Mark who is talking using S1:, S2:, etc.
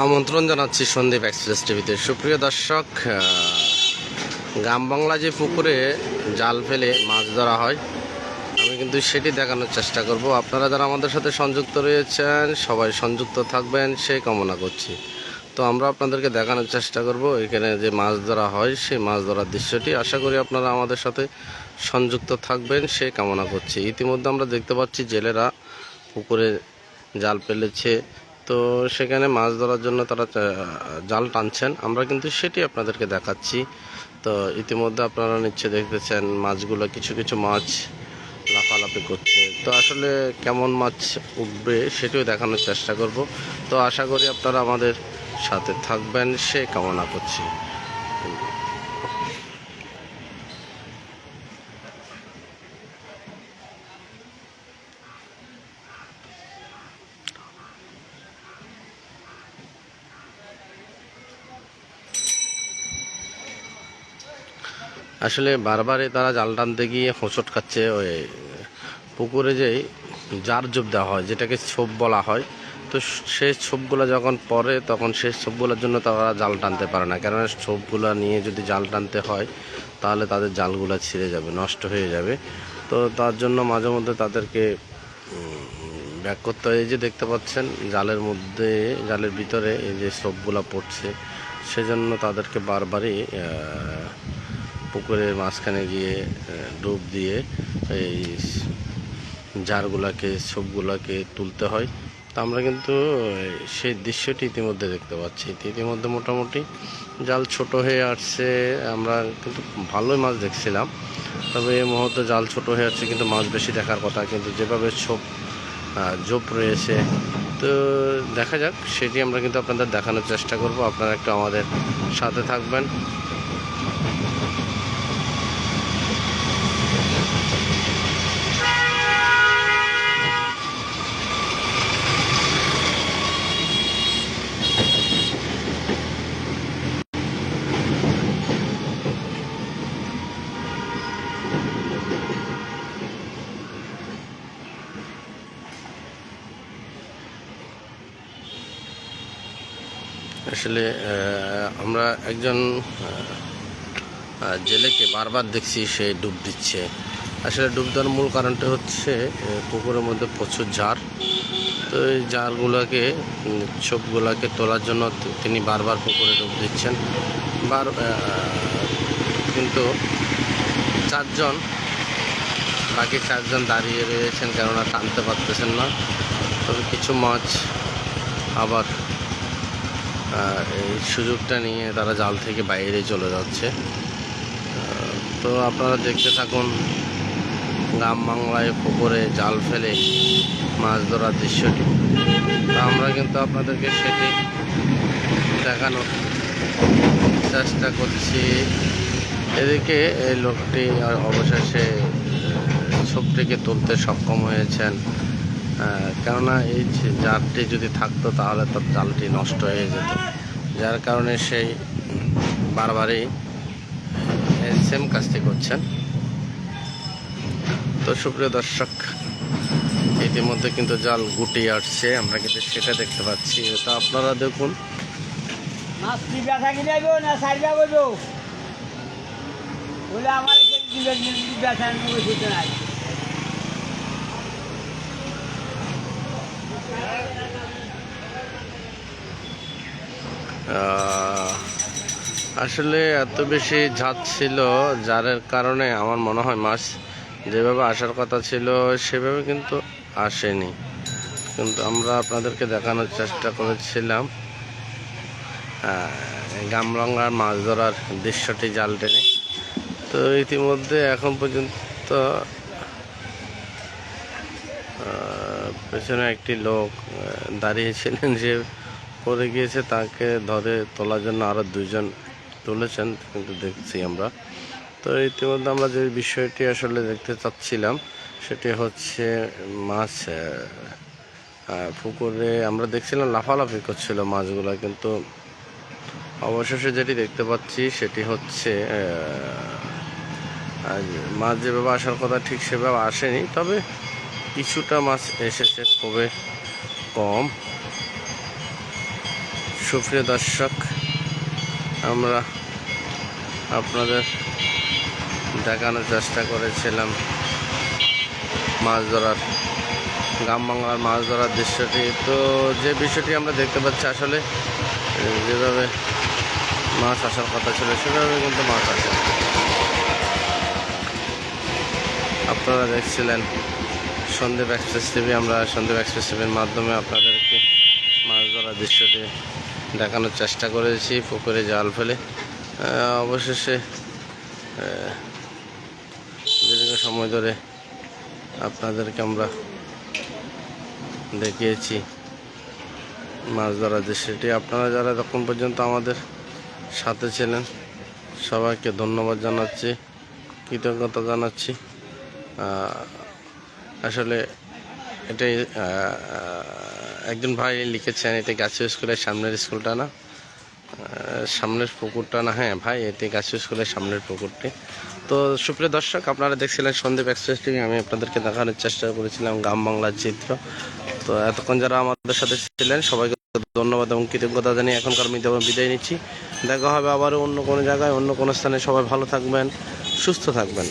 S1: আমন্ত্রণ জানাচ্ছি সন্দীপ এক্সপ্রেস টিভিতে। সুপ্রিয় দর্শক গ্রাম বাংলা যে পুকুরে জাল ফেলে মাছ ধরা হয়, আমি কিন্তু সেটি দেখানোর চেষ্টা করব। আপনারা যারা আমাদের সাথে সংযুক্ত রয়েছেন, সবাই সংযুক্ত থাকবেন, সেই কামনা করছি। তো আমরা আপনাদেরকে দেখানোর চেষ্টা করব, এখানে যে মাছ ধরা হয়, সেই মাছ ধরার দৃশ্যটি। আশা করি আপনারা আমাদের সাথে সংযুক্ত থাকবেন, সেই কামনা করছি। ইতিমধ্যে আমরা দেখতে পাচ্ছি জেলেরা পুকুরে জাল ফেলেছে। তো সেখানে মাছ ধরার জন্য তারা জাল টানছেন। আমরা কিন্তু সেটি আপনাদেরকে দেখাচ্ছি। তো ইতিমধ্যে আপনারা নিচ্ছে দেখতেছেন মাছগুলো কিছু কিছু মাছ লাফালাফি করছে। তো আসলে কেমন মাছ উঠবে সেটিও দেখানোর চেষ্টা করব। তো আশা করি আপনারা আমাদের সাথে থাকবেন। সে কামনা করছি। আসলে বারবারই তারা জাল টানতে গিয়ে হোঁচট খাচ্ছে ওই পুকুরে যে জার জোপ দেওয়া হয়, যেটাকে ছোপ বলা হয়। তো সেই ছোপগুলো যখন পরে তখন সেই ছোপগুলোর জন্য তারা জাল টানতে পারে না। কেননা ছোপগুলো নিয়ে যদি জাল টানতে হয়, তাহলে তাদের জালগুলো ছিঁড়ে যাবে, নষ্ট হয়ে যাবে। তো তার জন্য মাঝে মধ্যে তাদেরকে ব্যাক করতে হয়। এই যে দেখতে পাচ্ছেন, জালের মধ্যে, জালের ভিতরে এই যে ছোপগুলো পড়ছে, সেজন্য তাদেরকে বারবারই পুকুরের মাঝখানে গিয়ে ডুব দিয়ে এই জারগুলাকে, ছোপগুলাকে তুলতে হয়। তা আমরা কিন্তু সেই দৃশ্যটি ইতিমধ্যে দেখতে পাচ্ছি। ইতিমধ্যে মোটামুটি জাল ছোট হয়ে আসছে। আমরা কিন্তু ভালোই মাছ দেখছিলাম। তবে এই মুহূর্তে জাল ছোট হয়ে যাচ্ছে কিন্তু মাছ বেশি দেখার কথা। কিন্তু যেভাবে ছোপ জোপ রয়েছে, তো দেখা যাক, সেটি আমরা কিন্তু আপনাদের দেখানোর চেষ্টা করব। আপনারা একটু আমাদের সাথে থাকবেন। আসলে আমরা একজন জেলেকে বারবার দেখছি সে ডুব দিচ্ছে। আসলে ডুব দেওয়ার মূল কারণটা হচ্ছে পুকুরের মধ্যে প্রচুর ঝাড়। তো এই জারগুলোকে ছোপগুলোকে তোলার জন্য তিনি বারবার পুকুরে ডুব দিচ্ছেন। বার কিন্তু চারজন, বাকি চারজন দাঁড়িয়ে রয়েছেন কেননা টানতে পারতেছেন না। তবে কিছু মাছ আবার এই সুযোগটা নিয়ে তারা জাল থেকে বাইরে চলে যাচ্ছে। তো আপনারা দেখতে থাকুন, গ্রাম বাংলায় পুকুরে জাল ফেলে মাছ ধরার দৃশ্যটি। আমরা কিন্তু আপনাদেরকে সেটি দেখানোর চেষ্টা করছি। এদিকে এই লোকটি অবশেষে ছোপটিকে তুলতে সক্ষম হয়েছেন কেননা এই জালটি যদি থাকতো তাহলে তার জালটি নষ্ট হয়ে যেত। যার কারণে সেই বারবারই সেম কাজটি করছেন। তো সুপ্রিয় দর্শক, ইতিমধ্যে কিন্তু জাল গুটি আসছে, আমরা কিন্তু সেটা দেখতে পাচ্ছি। তো আপনারা দেখুন।
S2: আমার
S1: আসলে এত বেশি ঝাঁজ ছিল যারের কারণে আমার মনে হয় মাছ যেভাবে আসার কথা ছিল সেভাবে কিন্তু আসেনি। কিন্তু আমরা আপনাদেরকে দেখানোর চেষ্টা করেছিলাম আহ, গামরঙ্গার মাছ ধরার দৃশ্যটি জাল টেনে। তো ইতিমধ্যে এখন পর্যন্ত পেছনে একটি লোক দাঁড়িয়েছিলেন যে পড়ে গিয়েছে, তাকে ধরে তোলার জন্য আরও দুজন তুলেছেন, কিন্তু দেখছি আমরা। তো ইতিমধ্যে আমরা যে বিষয়টি আসলে দেখতে চাচ্ছিলাম, সেটি হচ্ছে মাছ পুকুরে আমরা দেখছিলাম লাফালাফি করছিল মাছগুলো, কিন্তু অবশেষে যেটি দেখতে পাচ্ছি সেটি হচ্ছে মাছ যেভাবে আসার কথা ঠিক সেভাবে আসেনি, তবে কিছুটা মাছ এসেছে খুবই কম। সুপ্রিয় দর্শক, আমরা আপনাদের দেখানোর চেষ্টা করেছিলাম মাছ ধরার, গ্রাম বাংলার মাছ ধরার দৃশ্যটি। তো যে বিষয়টি আমরা দেখতে পাচ্ছি আসলে, যেভাবে মাছ আসার কথা ছিল, সেভাবে কিন্তু মাছ আসে। আপনারা দেখছিলেন সন্দীপ এক্সপ্রেস টিভি আমরা সন্দীপ এক্সপ্রেস টিভির মাধ্যমে আপনাদেরকে মাছ ধরার দৃশ্যটি দেখানোর চেষ্টা করেছি, পুকুরে জাল ফেলে। অবশেষে দীর্ঘ সময় ধরে আপনাদেরকে আমরা দেখিয়েছি মাছ ধরার দৃশ্যটি। আপনারা যারা তখন পর্যন্ত আমাদের সাথে ছিলেন, সবাইকে ধন্যবাদ জানাচ্ছি, কৃতজ্ঞতা জানাচ্ছি। আসলে এটাই একজন ভাই লিখেছেন, এতে গাছি স্কুলের সামনের স্কুলটা না। সামনের পুকুরটা না হ্যাঁ ভাই, এতে গাছি স্কুলের সামনের পুকুরটি। তো সুপ্রিয় দর্শক, আপনারা দেখছিলেন সন্দীপ এক্সপ্রেস টিভি আমি আপনাদেরকে দেখানোর চেষ্টা করেছিলাম গ্রাম বাংলার চিত্র। তো এতক্ষণ যারা আমাদের সাথে ছিলেন, সবাইকে ধন্যবাদ এবং কৃতজ্ঞতা জানিয়ে এখনকার আমি বিদায় নিচ্ছি। দেখা হবে আবারও অন্য কোনো জায়গায়, অন্য কোনো স্থানে। সবাই ভালো থাকবেন, সুস্থ থাকবেন।